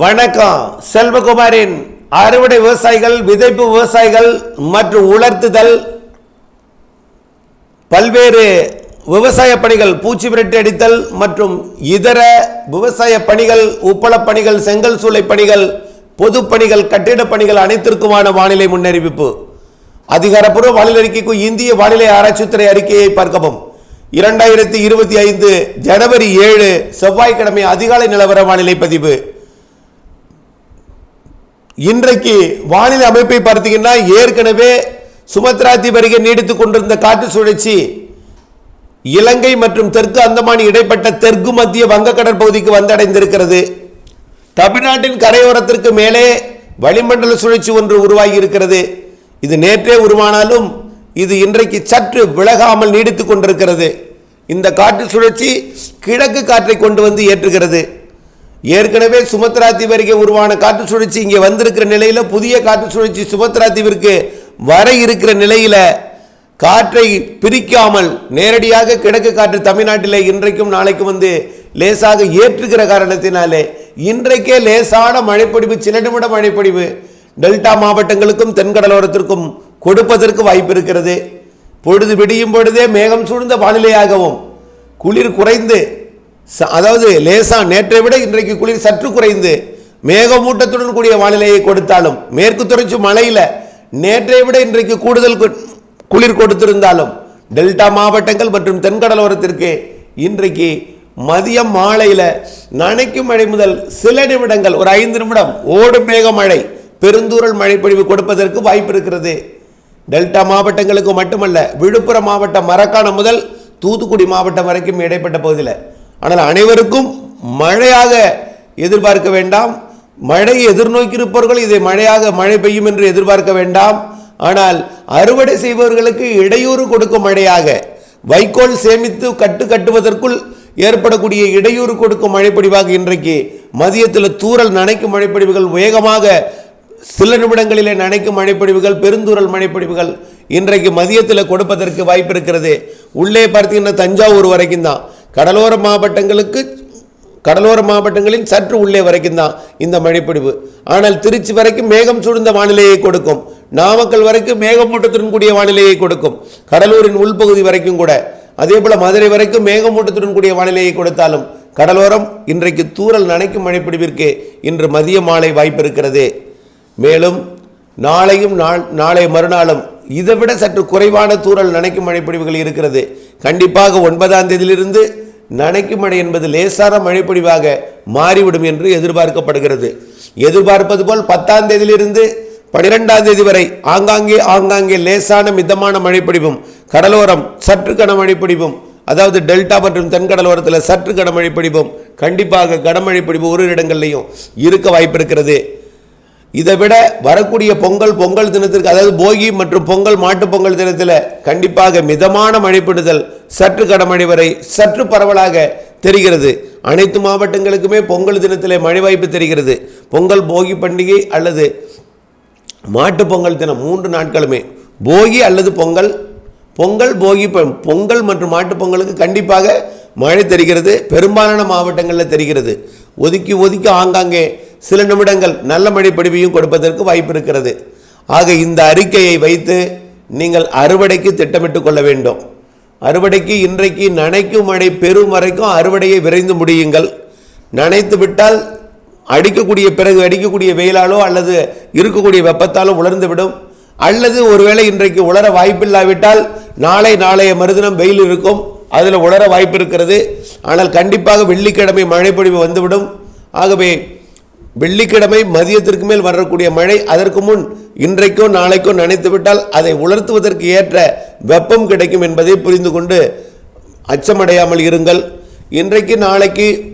வணக்கம். செல்வகுமாரின் அறுவடை விவசாயிகள் விதைப்பு விவசாயிகள் மற்றும் உலர்த்துதல் பல்வேறு விவசாய பணிகள் பூச்சி விரட்டி அடித்தல் மற்றும் இதர விவசாய பணிகள் உப்பளப் பணிகள் செங்கல் சூளை பணிகள் பொது பணிகள் கட்டிடப் பணிகள் அனைத்திற்குமான வானிலை முன்னறிவிப்பு. அதிகாரப்பூர்வ வானிலை அறிக்கைக்கு இந்திய வானிலை ஆராய்ச்சித்துறை அறிக்கையை பார்க்கவும். இரண்டாயிரத்தி இருபத்தி ஐந்து ஜனவரி ஏழு செவ்வாய்க்கிழமை அதிகாலை நிலவர வானிலை பதிவு. இன்றைக்கு வானிலை அமைப்பை பார்த்தீங்கன்னா ஏற்கனவே சுமத்ரா தீபருகே நீடித்து கொண்டிருந்த காற்று சுழற்சி இலங்கை மற்றும் தெற்கு அந்தமான் இடைப்பட்ட தெற்கு மத்திய வங்கக்கடல் பகுதிக்கு வந்தடைந்திருக்கிறது. தமிழ்நாட்டின் கரையோரத்திற்கு மேலே வளிமண்டல சுழற்சி ஒன்று உருவாகி இருக்கிறது இது நேற்றே உருவானாலும் இது இன்றைக்கு சற்று விலகாமல் நீடித்து கொண்டிருக்கிறது. இந்த காற்று சுழற்சி கிழக்கு காற்றை கொண்டு வந்து ஏற்றுகிறது. ஏற்கனவே சுமத்ரா தீவு அருகே உருவான காற்று சுழற்சி இங்கே வந்திருக்கிற நிலையில் புதிய காற்று சுழற்சி சுமத்ரா தீவிற்கு வர இருக்கிற நிலையில் காற்றை பிரிக்காமல் நேரடியாக கிழக்கு காற்று தமிழ்நாட்டில் இன்றைக்கும் நாளைக்கும் வந்து லேசாக ஏற்றுகிற காரணத்தினாலே இன்றைக்கே லேசான மழைப்பொடிவு சில நிமிட மழைப்பொடிவு டெல்டா மாவட்டங்களுக்கும் தென்கடலோரத்திற்கும் கொடுப்பதற்கு வாய்ப்பு இருக்கிறது. பொழுது விடியும் பொழுதே மேகம் சூழ்ந்த வானிலையாகவும் குளிர் குறைந்து அதாவது லேசா நேற்றை விட இன்றைக்கு குளிர் சற்று குறைந்து மேகமூட்டத்துடன் கூடிய வானிலையை கொடுத்தாலும் மேற்கு தொடர்ச்சி மலையில் நேற்றை விட இன்றைக்கு கூடுதல் கு- குளிர் கொடுத்திருந்தாலும் டெல்டா மாவட்டங்கள் மற்றும் தென்கடலோரத்திற்கு இன்றைக்கு மதியம் மாலையில் நனைக்கும் மழை முதல் சில நிமிடங்கள் ஒரு ஐந்து நிமிடம் ஓடும் மேக மழை பெருந்தூரல் மழைப்பொழிவு கொடுப்பதற்கு வாய்ப்பு இருக்கிறது. டெல்டா மாவட்டங்களுக்கு மட்டுமல்ல விழுப்புரம் மாவட்டம் மரக்காணம் முதல் தூத்துக்குடி மாவட்டம் வரைக்கும் இடைப்பட்ட பகுதியில் ஆனால் அனைவருக்கும் மழையாக எதிர்பார்க்க வேண்டாம். மழையை எதிர்நோக்கியிருப்பவர்கள் இதை மழையாக மழை பெய்யும் என்று எதிர்பார்க்க வேண்டாம். ஆனால் அறுவடை செய்பவர்களுக்கு இடையூறு கொடுக்கும் மழையாக வைக்கோல் சேமித்து கட்டு கட்டுவதற்குள் ஏற்படக்கூடிய இடையூறு கொடுக்கும் மழைப்பொடிவாக இன்றைக்கு மதியத்தில் தூறல் நனைக்கும் மழைப்பொடிவுகள் வேகமாக சில நிமிடங்களிலே நனைக்கும் மழைப்பொழிவுகள் பெருந்தூரல் மழைப்பொழிவுகள் இன்றைக்கு மதியத்தில் கொடுப்பதற்கு வாய்ப்பு இருக்கிறது உள்ளே பார்த்தீங்கன்னா தஞ்சாவூர் வரைக்கும் தான். கடலோர மாவட்டங்களுக்கு கடலோர மாவட்டங்களின் சற்று உள்ளே வரைக்கும் தான் இந்த மழைப்பிடிவு. ஆனால் திருச்சி வரைக்கும் மேகம் சூழ்ந்த வானிலையை கொடுக்கும். நாமக்கல் வரைக்கும் மேகமூட்டத்துடன் கூடிய வானிலையை கொடுக்கும். கடலூரின் உள்பகுதி வரைக்கும் கூட. அதே போல் மதுரை வரைக்கும் மேகமூட்டத்துடன் கூடிய வானிலையை கொடுத்தாலும் கடலோரம் இன்றைக்கு தூரல் நனைக்கும் மழைப்பிடிவிற்கு இன்று மதிய மாலை வாய்ப்பு இருக்கிறது மேலும் நாளையும் நாள் நாளை மறுநாளும் இதைவிட சற்று குறைவான தூரல் நனைக்கும் மழைப்பிடிவுகள் இருக்கிறது. கண்டிப்பாக ஒன்பதாம் தேதியிலிருந்து நனைக்கும் மழை என்பது லேசான மழைப்பொழிவாக மாறிவிடும் என்று எதிர்பார்க்கப்படுகிறது. எதிர்பார்ப்பது போல் பத்தாம் தேதியிலிருந்து பனிரெண்டாம் தேதி வரை ஆங்காங்கே ஆங்காங்கே லேசான மிதமான மழைப்பொழிவும் கடலோரம் சற்று கனமழை பொழிவும் அதாவது டெல்டா மற்றும் தென்கடலோரத்தில் சற்று கனமழை பொழிவும் கண்டிப்பாக கனமழை பொழிவு ஒரு இடங்கள்லையும் இருக்க வாய்ப்பு இருக்கிறது இதை விட வரக்கூடிய பொங்கல் பொங்கல் தினத்திற்கு அதாவது போகி மற்றும் பொங்கல் மாட்டுப் பொங்கல் தினத்தில் கண்டிப்பாக மிதமான மழைப்பிடுதல் சற்று கடமழை வரை சற்று பரவலாக தெரிகிறது. அனைத்து மாவட்டங்களுக்குமே பொங்கல் தினத்தில் மழை வாய்ப்பு தெரிகிறது. பொங்கல் போகி பண்டிகை அல்லது மாட்டு பொங்கல் தினம் மூன்று நாட்களுமே. போகி அல்லது பொங்கல் பொங்கல் போகி பொ- பொங்கல் மற்றும் மாட்டுப் பொங்கலுக்கு கண்டிப்பாக மழை தெரிகிறது. பெரும்பாலான மாவட்டங்களில் தெரிகிறது. ஒதுக்கி ஒதுக்கி ஆங்காங்கே சில நிமிடங்கள் நல்ல மழை பொழிவையும் கொடுப்பதற்கு வாய்ப்பு இருக்கிறது ஆக இந்த அறிக்கையை வைத்து நீங்கள் அறுவடைக்கு திட்டமிட்டு கொள்ள வேண்டும். அறுவடைக்கு இன்றைக்கு நனைக்கும் மழை பெரும் வரைக்கும் அறுவடையை விரைந்து முடியுங்கள். நனைத்து விட்டால் அடிக்கக்கூடிய பிறகு அடிக்கக்கூடிய வெயிலாலோ அல்லது இருக்கக்கூடிய வெப்பத்தாலோ உலர்ந்து விடும் அல்லது ஒருவேளை இன்றைக்கு உலர வாய்ப்பில்லாவிட்டால் நாளை நாளைய மறுதினம் வெயில் இருக்கும். அதில் உலர வாய்ப்பு இருக்கிறது ஆனால் கண்டிப்பாக வெள்ளிக்கிழமை மழைப்பொழிவு வந்துவிடும். ஆகவே வெள்ளிக்கிழமை மதியத்திற்கு மேல் வரக்கூடிய மழை அதற்கு முன் இன்றைக்கோ நாளைக்கோ நினைத்துவிட்டால் அதை உலர்த்துவதற்கு ஏற்ற வெப்பம் கிடைக்கும் என்பதை புரிந்து கொண்டு அச்சமடையாமல் இருங்கள். இன்றைக்கு நாளைக்கு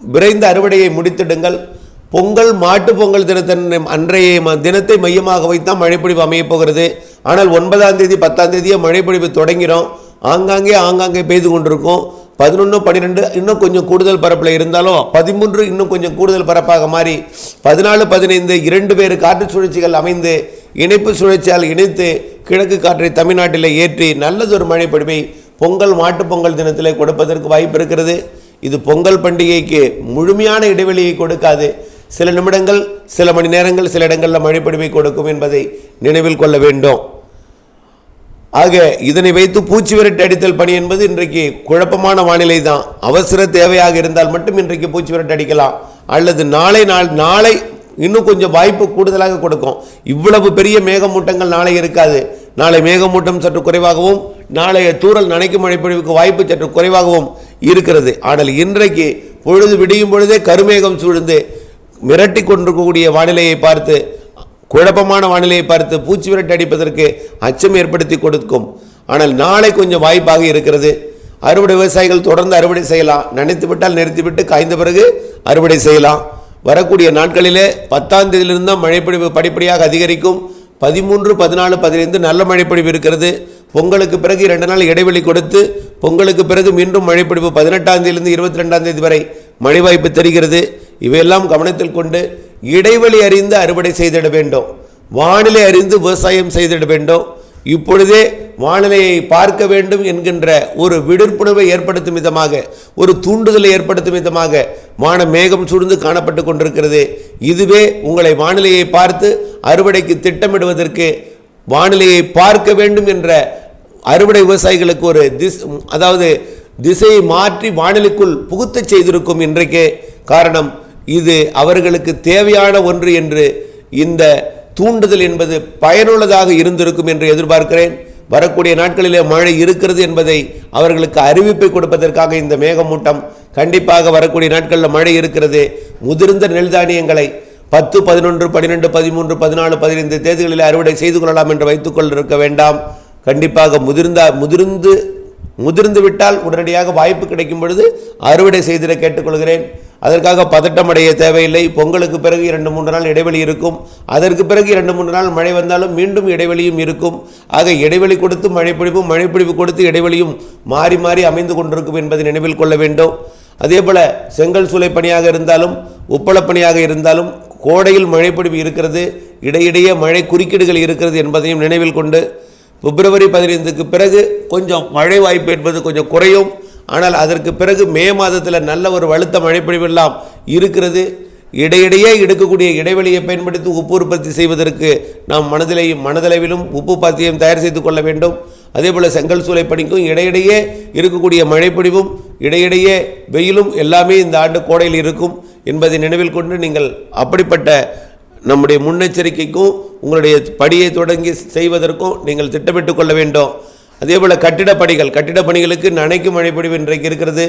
விரைந்த அறுவடையை முடித்திடுங்கள். பொங்கல் மாட்டு பொங்கல் தினத்தின் அன்றைய ம- தினத்தை மையமாக வைத்தான் மழைப்பொழிவு அமையப் போகிறது. ஆனால் ஒன்பதாம் தேதி பத்தாம் தேதியே மழைப்பொழிவு தொடங்கிடும் ஆங்காங்கே ஆங்காங்கே பெய்து கொண்டிருக்கும். பதினொன்று பன்னிரெண்டு இன்னும் கொஞ்சம் கூடுதல் பரப்பில் இருந்தாலும் பதிமூன்று இன்னும் கொஞ்சம் கூடுதல் பரப்பாக மாறி பதினாலு பதினைந்து இரண்டு பேர் காற்று சுழற்சிகள் அமைந்து இணைப்பு சுழற்சியால் இணைத்து கிழக்கு காற்றை தமிழ்நாட்டில் ஏற்றி நல்லதொரு மழைப்பொழிவை பொங்கல் மாட்டுப் பொங்கல் தினத்தில் கொடுப்பதற்கு வாய்ப்பு இருக்கிறது. இது பொங்கல் பண்டிகைக்கு முழுமையான இடைவெளியை கொடுக்காது. சில நிமிடங்கள் சில மணி நேரங்கள் சில இடங்களில் மழைப்பொழிவை கொடுக்கும் என்பதை நினைவில் கொள்ள வேண்டும். ஆக இதனை வைத்து பூச்சி விரட்டு அடித்தல் பணி என்பது இன்றைக்கு குழப்பமான வானிலை தான். அவசர தேவையாக இருந்தால் மட்டும் இன்றைக்கு பூச்சி விரட்டு அடிக்கலாம். அல்லது நாளை நாள் நாளை இன்னும் கொஞ்சம் வாய்ப்பு கூடுதலாக கொடுக்கும். இவ்வளவு பெரிய மேகமூட்டங்கள் நாளை இருக்காது. நாளை மேகமூட்டம் சற்று குறைவாகவும் நாளைய தூறல் நனைக்கும் மழைப்பொழிவுக்கு வாய்ப்பு சற்று குறைவாகவும் இருக்கிறது. ஆனால் இன்றைக்கு பொழுது விடியும் பொழுதே கருமேகம் சூழ்ந்து மிரட்டி கொண்டிருக்கக்கூடிய வானிலையை பார்த்து குழப்பமான வானிலையை பார்த்து பூச்சி விரட்டு அடிப்பதற்கு அச்சம் ஏற்படுத்தி கொடுக்கும். ஆனால் நாளை கொஞ்சம் வாய்ப்பாக இருக்கிறது. அறுவடை விவசாயிகள் தொடர்ந்து அறுவடை செய்யலாம். நினைத்து விட்டால் நிறுத்திவிட்டு காய்ந்த பிறகு அறுவடை செய்யலாம். வரக்கூடிய நாட்களிலே பத்தாம் தேதியிலிருந்து தான் மழைப்பொழிவு படிப்படியாக அதிகரிக்கும். பதிமூன்று பதினாலு பதினைந்து நல்ல மழைப்பொழிவு இருக்கிறது. பொங்கலுக்கு பிறகு இரண்டு நாள் இடைவெளி கொடுத்து பொங்கலுக்கு பிறகு மீண்டும் மழைப்பொழிவு பதினெட்டாம் தேதியிலிருந்து இருபத்தி ரெண்டாம் தேதி வரை மழை வாய்ப்பு தெரிகிறது. இவையெல்லாம் கவனத்தில் கொண்டு இடைவெளி அறிந்து அறுவடை செய்திட வேண்டும். வானிலை அறிந்து விவசாயம் செய்திட வேண்டும். இப்பொழுதே வானிலையை பார்க்க வேண்டும் என்கின்ற ஒரு விடுப்புணர்வை ஏற்படுத்தும் விதமாக ஒரு தூண்டுதலை ஏற்படுத்தும் விதமாக வான மேகம் சூழ்ந்து காணப்பட்டு கொண்டிருக்கிறது. இதுவே உங்களை வானிலையை பார்த்து அறுவடைக்கு திட்டமிடுவதற்கு வானிலையை பார்க்க வேண்டும் என்ற அறுவடை விவசாயிகளுக்கு ஒரு திஸ் அதாவது திசையை மாற்றி வானிலைக்குள் புகுத்தச் செய்திருக்கும் இன்றைக்கே காரணம் இது அவர்களுக்கு தேவையான ஒன்று என்று இந்த தூண்டுதல் என்பது பயனுள்ளதாக இருந்திருக்கும் என்று எதிர்பார்க்கிறேன். வரக்கூடிய நாட்களிலே மழை இருக்கிறது என்பதை அவர்களுக்கு அறிவிப்பை கொடுப்பதற்காக இந்த மேகமூட்டம் கண்டிப்பாக வரக்கூடிய நாட்களில் மழை இருக்கிறது. முதிர்ந்த நெல் தானியங்களை பத்து பதினொன்று பன்னிரெண்டு பதிமூன்று பதினாலு பதினைந்து தேதிகளில் அறுவடை செய்து கொள்ளலாம் என்று வைத்துக்கொள்ள இருக்க வேண்டாம். கண்டிப்பாக முதிர்ந்த முதிர்ந்து முதிர்ந்து விட்டால் உடனடியாக வாய்ப்பு கிடைக்கும் பொழுது அறுவடை செய்திட கேட்டுக்கொள்கிறேன். அதற்காக பதட்டம் அடைய தேவையில்லை. பொங்கலுக்கு பிறகு இரண்டு மூன்று நாள் இடைவெளி இருக்கும். அதற்கு பிறகு இரண்டு மூன்று நாள் மழை வந்தாலும் மீண்டும் இடைவெளியும் இருக்கும். ஆக இடைவெளி கொடுத்து மழைப்பிடிப்பும் மழைப்பிடிப்பு கொடுத்து இடைவெளியும் மாறி மாறி அமைந்து கொண்டிருக்கும் என்பதை நினைவில் கொள்ள வேண்டும். அதேபோல் செங்கல் சூளை பணியாக இருந்தாலும் உப்பளப்பணியாக இருந்தாலும் கோடையில் மழைப்பிடிவு இருக்கிறது. இடையிடையே மழை குறுக்கீடுகள் இருக்கிறது என்பதையும் நினைவில் கொண்டு பிப்ரவரி பதினைந்துக்கு பிறகு கொஞ்சம் மழை வாய்ப்பு என்பது கொஞ்சம் குறையும். ஆனால் அதற்கு பிறகு மே மாதத்தில் நல்ல ஒரு வலுத்த மழைப்பொழிவெல்லாம் இருக்கிறது. இடையிடையே எடுக்கக்கூடிய இடைவெளியை பயன்படுத்தி உப்பு உற்பத்தி செய்வதற்கு நாம் மனதிலையும் மனதளவிலும் உப்பு பாத்தியம் தயார் செய்து கொள்ள வேண்டும். அதே போல் செங்கல் சூளை பணிக்கும் இடையிடையே இருக்கக்கூடிய மழைப்பொழிவும் இடையிடையே வெயிலும் எல்லாமே இந்த ஆண்டு கோடையில் இருக்கும் என்பதை நினைவில் கொண்டு நீங்கள் அப்படிப்பட்ட நம்முடைய முன்னெச்சரிக்கைக்கும் உங்களுடைய படியை தொடங்கி செய்வதற்கும் நீங்கள் திட்டமிட்டு கொள்ள வேண்டும். அதே போல் கட்டிடப் பணிகள் கட்டிடப் பணிகளுக்கு நனைக்கும் மழைப்பொழிவு இன்றைக்கு இருக்கிறது.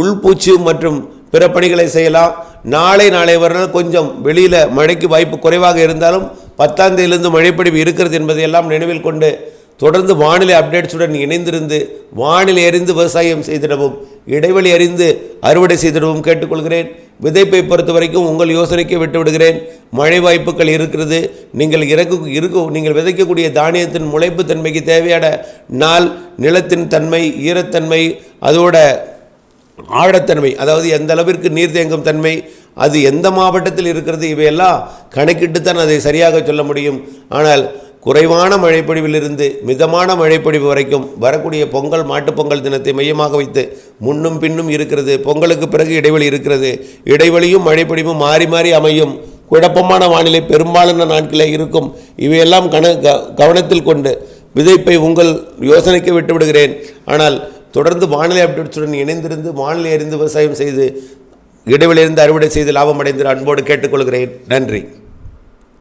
உள்பூச்சு மற்றும் பிற பணிகளை செய்யலாம். நாளை நாளை வரையில் கொஞ்சம் வெளியில் மழைக்கு வாய்ப்பு குறைவாக இருந்தாலும் பத்தாம் தேதியிலிருந்து மழைப்பொழிவு இருக்கிறது என்பதையெல்லாம் நினைவில் கொண்டு தொடர்ந்து வானிலை அப்டேட்ஸுடன் இணைந்திருந்து வானிலை அறிந்து விவசாயம் செய்திடவும் இடைவெளி அறிந்து அறுவடை செய்திடவும் கேட்டுக்கொள்கிறேன். விதைப்பை பொறுத்த வரைக்கும் உங்கள் யோசனைக்கு விட்டு விடுகிறேன் மழை வாய்ப்புகள் இருக்கிறது. நீங்கள் இறக்கு இருக்கும் நீங்கள் விதைக்கக்கூடிய தானியத்தின் முளைப்பு தன்மைக்கு தேவையான நாள் நிலத்தின் தன்மை ஈரத்தன்மை அதோட ஆழத்தன்மை அதாவது எந்த அளவிற்கு நீர் தேங்கும் தன்மை அது எந்த மாவட்டத்தில் இருக்கிறது இவையெல்லாம் கணக்கிட்டு தான் அதை சரியாக சொல்ல முடியும். ஆனால் குறைவான மழைப்பொழிவிலிருந்து மிதமான மழைப்பொழிவு வரைக்கும் வரக்கூடிய பொங்கல் மாட்டுப்பொங்கல் தினத்தை மையமாக வைத்து முன்னும் பின்னும் இருக்கிறது. பொங்கலுக்கு பிறகு இடைவெளி இருக்கிறது. இடைவெளியும் மழைப்பொழிவும் மாறி மாறி அமையும். குழப்பமான வானிலை பெரும்பாலான நாட்களில் இருக்கும். இவையெல்லாம் கண க- கவனத்தில் கொண்டு விதைப்பை உங்கள் யோசனைக்கு விட்டு விடுகிறேன். ஆனால் தொடர்ந்து வானிலை அப்டேட்ஸுடன் இணைந்திருந்து வானிலை அறிந்து விவசாயம் செய்து இடைவெளியிருந்து அறுவடை செய்து லாபம் அடைந்து அன்போடு கேட்டுக்கொள்கிறேன். நன்றி.